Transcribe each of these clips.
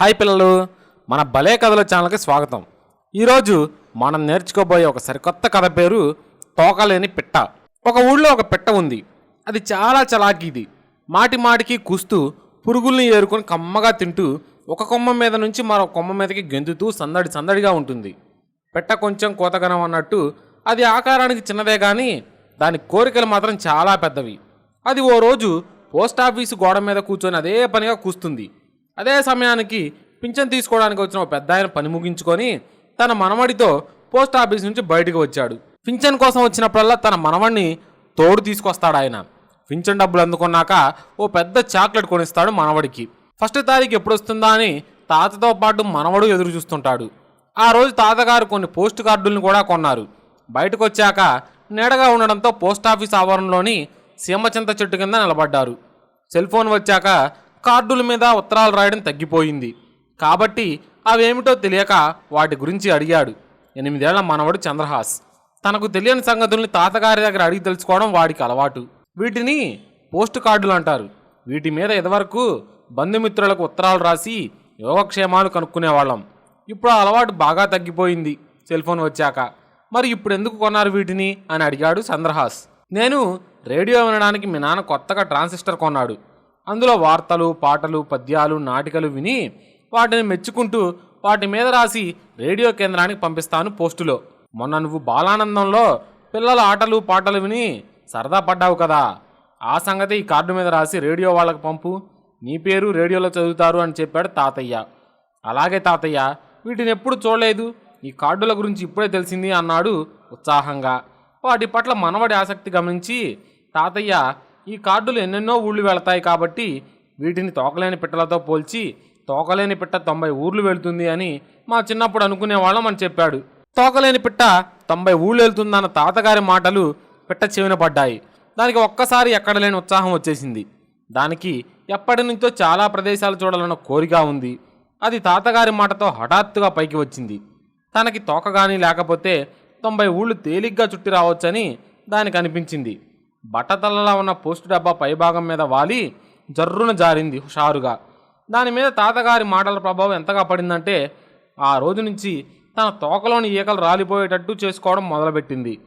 Hi పిల్లలు మన భలే కథల ఛానల్కి స్వాగతం. ఈరోజు మనం నేర్చుకోబోయే ఒక సరికొత్త కథ పేరు తోకలేని పిట్ట. ఒక ఊళ్ళో ఒక పిట్ట ఉంది. అది చాలా చలాకీది. మాటి మాటికి కూస్తూ పురుగుల్ని ఏరుకొని కమ్మగా తింటూ ఒక కొమ్మ మీద నుంచి మరో కొమ్మ మీదకి గెంతుతూ సందడి సందడిగా ఉంటుంది. పెట్ట కొంచెం కోతగనం అన్నట్టు అది ఆకారానికి చిన్నదే కానీ దాని కోరికలు మాత్రం చాలా పెద్దవి. అది ఓ రోజు పోస్ట్ ఆఫీసు గోడ మీద కూర్చొని అదే పనిగా కూస్తుంది. అదే సమయానికి పింఛన్ తీసుకోవడానికి వచ్చిన ఒక పెద్ద ఆయన పని ముగించుకొని తన మనవడితో పోస్ట్ ఆఫీస్ నుంచి బయటకు వచ్చాడు. పింఛన్ కోసం వచ్చినప్పుడల్లా తన మనవడిని తోడు తీసుకొస్తాడు ఆయన. పింఛన్ డబ్బులు అందుకున్నాక ఓ పెద్ద చాక్లెట్ కొనిస్తాడు మనవడికి. ఫస్ట్ తారీఖు ఎప్పుడు వస్తుందా అని తాతతో పాటు మనవడు ఎదురు చూస్తుంటాడు. ఆ రోజు తాతగారు కొన్ని పోస్ట్ కార్డులను కూడా కొన్నారు. బయటకు వచ్చాక నీడగా ఉండడంతో పోస్ట్ ఆఫీస్ ఆవరణలోని సీమచింత చెట్టు కింద నిలబడ్డారు. సెల్ ఫోన్ వచ్చాక కార్డుల మీద ఉత్తరాలు రాయడం తగ్గిపోయింది. కాబట్టి అవేమిటో తెలియక వాటి గురించి అడిగాడు. ఎనిమిదేళ్ళ మనవడు చంద్రహాస్. తనకు తెలియని సంగతుల్ని తాతగారి దగ్గర అడిగి తెలుసుకోవడం వాడికి అలవాటు. వీటిని పోస్ట్ కార్డులు అంటారు. వీటి మీద ఇదివరకు బంధుమిత్రులకు ఉత్తరాలు రాసి యోగక్షేమాలు కనుక్కునేవాళ్ళం. ఇప్పుడు ఆ అలవాటు బాగా తగ్గిపోయింది. సెల్ ఫోన్ వచ్చాక. మరి ఇప్పుడు ఎందుకు కొన్నారు వీటిని? అని అడిగాడు చంద్రహాస్. నేను రేడియో వినడానికి మీ నాన్న కొత్తగా ట్రాన్సిస్టర్ కొన్నాడు. అందులో వార్తలు పాటలు పద్యాలు నాటికలు విని వాటిని మెచ్చుకుంటూ వాటి మీద రాసి రేడియో కేంద్రానికి పంపిస్తాను పోస్టులో. మొన్న నువ్వు బాలానందంలో పిల్లల ఆటలు పాటలు విని సరదా పడ్డావు కదా. ఆ సంగతి ఈ కార్డు మీద రాసి రేడియో వాళ్ళకి పంపు. నీ పేరు రేడియోలో చదువుతారు అని చెప్పాడు తాతయ్య. అలాగే తాతయ్య వీటిని ఎప్పుడు చూడలేదు. ఈ కార్డుల గురించి ఇప్పుడే తెలిసింది అన్నాడు ఉత్సాహంగా. వాటి పట్ల మనవడి ఆసక్తి గమనించి తాతయ్య ఈ కార్డులు ఎన్నెన్నో ఊళ్ళు వెళతాయి కాబట్టి వీటిని తోకలేని పిట్టలతో పోల్చి తోకలేని పిట్ట తొంభై ఊర్లు వెళ్తుంది అని మా చిన్నప్పుడు అనుకునేవాళ్ళం అని చెప్పాడు. తోకలేని పిట్ట తొంభై ఊళ్ళు వెళ్తుందన్న తాతగారి మాటలు పిట్ట చెవిన పడ్డాయి. దానికి ఒక్కసారి ఎక్కడ లేని ఉత్సాహం వచ్చేసింది. దానికి ఎప్పటి నుంచో చాలా ప్రదేశాలు చూడాలన్న కోరిక ఉంది. అది తాతగారి మాటతో హఠాత్తుగా పైకి వచ్చింది. తనకి తోకగాని లేకపోతే తొంభై ఊళ్ళు తేలిగ్గా చుట్టి రావచ్చని దానికి అనిపించింది. బట్టతలలా ఉన్న పోస్టు డబ్బా పైభాగం మీద వాలి జర్రున జారింది హుషారుగా. దాని మీద తాతగారి మాటల ప్రభావం ఎంతగా పడిందంటే ఆ రోజు నుంచి తన తోకలోని ఈకలు రాలిపోయేటట్టు చేసుకోవడం మొదలుపెట్టింది.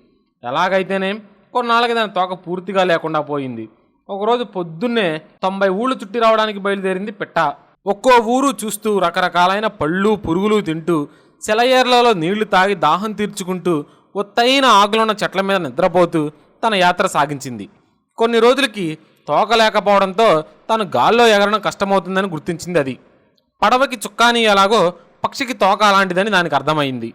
ఎలాగైతేనే కొన్నాళ్ళకి దాని తోక పూర్తిగా లేకుండా పోయింది. ఒకరోజు పొద్దున్నే తొంభై ఊళ్ళు చుట్టి రావడానికి బయలుదేరింది పెట్ట. ఒక్కో ఊరు చూస్తూ రకరకాలైన పళ్ళు పురుగులు తింటూ సెలయేర్లలో నీళ్ళు తాగి దాహం తీర్చుకుంటూ ఒత్తైన ఆకులున్న చెట్ల మీద నిద్రపోతూ తన యాత్ర సాగించింది. కొన్ని రోజులకి తోక లేకపోవడంతో తను గాల్లో ఎగరడం కష్టమవుతుందని గుర్తించింది అది. పడవకి చుక్కాని ఎలాగో పక్షికి తోక అలాంటిదని దానికి అర్థమైంది.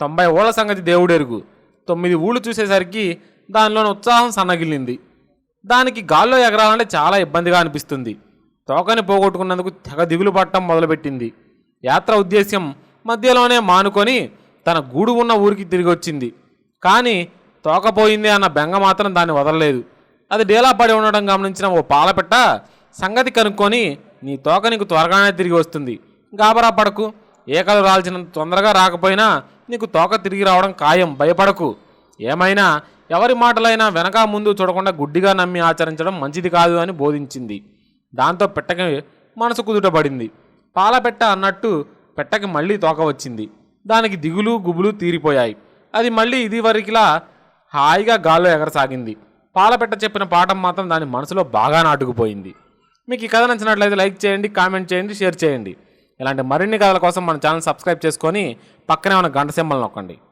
తొంభై ఊళ్ళ సంగతి దేవుడెరుగు. తొమ్మిది ఊళ్ళు చూసేసరికి దానిలోని ఉత్సాహం సన్నగిల్లింది. దానికి గాల్లో ఎగరాలంటే చాలా ఇబ్బందిగా అనిపిస్తుంది. తోకని పోగొట్టుకున్నందుకు తెగ దిగులు పట్టడం మొదలుపెట్టింది. యాత్ర ఉద్దేశ్యం మధ్యలోనే మానుకొని తన గూడు ఉన్న ఊరికి తిరిగి వచ్చింది కానీ తోకపోయింది అన్న బెంగ మాత్రం దాన్ని వదలలేదు. అది డేలా పడి ఉండడం గమనించిన ఓ పాలపెట్ట సంగతి కనుక్కొని నీ తోక నీకు త్వరగానే తిరిగి వస్తుంది. గాబరా పడకు. ఏకలు రాల్చినంత తొందరగా రాకపోయినా నీకు తోక తిరిగి రావడం ఖాయం. భయపడకు. ఏమైనా ఎవరి మాటలైనా వెనక ముందు చూడకుండా గుడ్డిగా నమ్మి ఆచరించడం మంచిది కాదు అని బోధించింది. దాంతో పెట్టకి మనసు కుదుటపడింది పాలపెట్ట అన్నట్టు పెట్టకి మళ్ళీ తోక వచ్చింది. దానికి దిగులు గుబులు తీరిపోయాయి. అది మళ్ళీ ఇది వరకులా హాయిగా గాల్లో ఎగరసాగింది. పాలపెట్ట చెప్పిన పాఠం మాత్రం దాని మనసులో బాగా నాటుకుపోయింది. మీకు ఈ కథ నచ్చినట్లయితే లైక్ చేయండి కామెంట్ చేయండి షేర్ చేయండి. ఇలాంటి మరిన్ని కథల కోసం మన ఛానల్ సబ్స్క్రైబ్ చేసుకొని పక్కనే ఉన్న గంట సింబల్ నొక్కండి.